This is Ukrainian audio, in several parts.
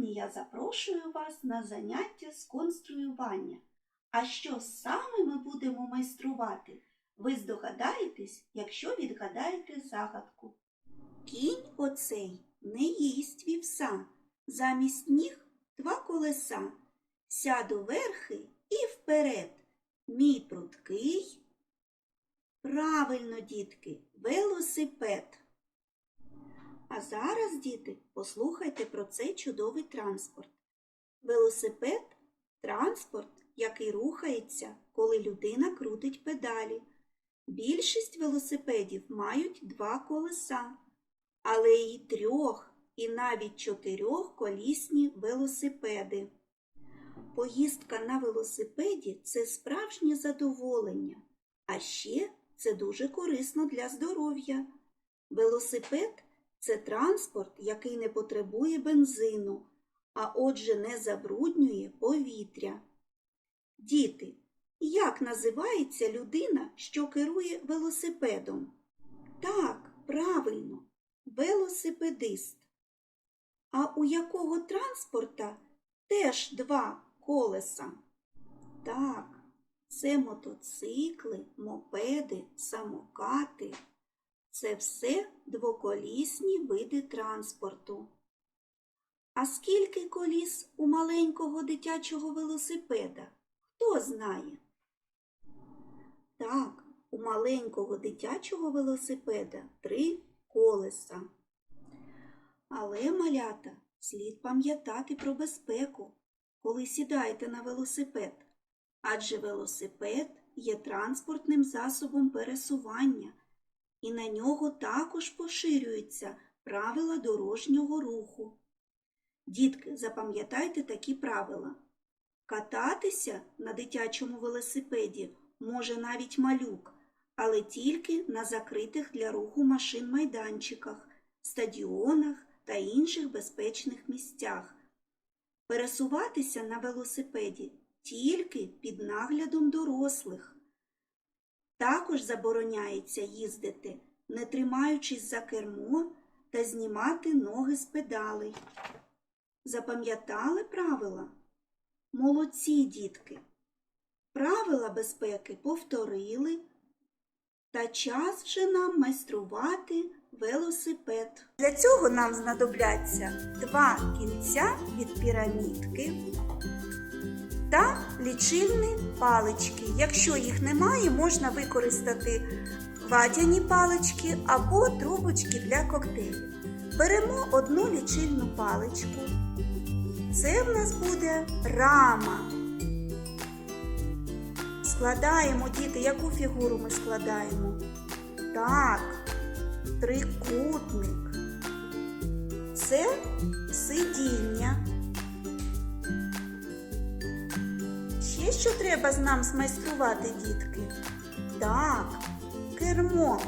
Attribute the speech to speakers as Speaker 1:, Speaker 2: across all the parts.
Speaker 1: я запрошую вас на заняття з конструювання. А що саме ми будемо майструвати? Ви здогадаєтесь, якщо відгадаєте загадку. Кінь оцей не їсть вівса, замість ніг два колеса. Сяду верхи і вперед. Мій пруткий. Правильно, дітки, велосипед. А зараз, діти, послухайте про цей чудовий транспорт. Велосипед транспорт, який рухається, коли людина крутить педалі. Більшість велосипедів мають два колеса, але і трьох, і навіть чотирьохколісні велосипеди. Поїздка на велосипеді це справжнє задоволення, а ще це дуже корисно для здоров'я. Велосипед це транспорт, який не потребує бензину, а отже не забруднює повітря. Діти, як називається людина, що керує велосипедом? Так, правильно, велосипедист. А у якого транспорта теж два колеса? Так, це мотоцикли, мопеди, самокати. Це все двоколісні види транспорту. А скільки коліс у маленького дитячого велосипеда? Хто знає? Так, у маленького дитячого велосипеда три колеса. Але, малята, слід пам'ятати про безпеку, коли сідаєте на велосипед, адже велосипед є транспортним засобом пересування, і на нього також поширюються правила дорожнього руху. Дітки, запам'ятайте такі правила. Кататися на дитячому велосипеді може навіть малюк, але тільки на закритих для руху машин майданчиках, стадіонах та інших безпечних місцях. Пересуватися на велосипеді тільки під наглядом дорослих. Також забороняється їздити, не тримаючись за кермо та знімати ноги з педалей. Запам'ятали правила? Молодці, дітки! Правила безпеки повторили, та час вже нам майструвати велосипед. Для цього нам знадобляться два кінця від пірамідки та лічильні палички. Якщо їх немає, можна використати ватяні палички або трубочки для коктейлів. Беремо одну лічильну паличку. Це в нас буде рама. Складаємо, діти, яку фігуру ми складаємо? Так, трикутник. Це сидіння. Що треба з нам змайструвати, дітки? Так, кермо.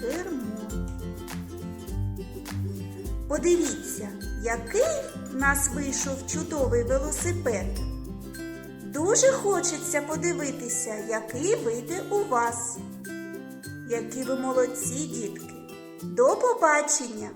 Speaker 1: Кермо. Подивіться, який в нас вийшов чудовий велосипед. Дуже хочеться подивитися, який вийде у вас. Які ви молодці, дітки. До побачення!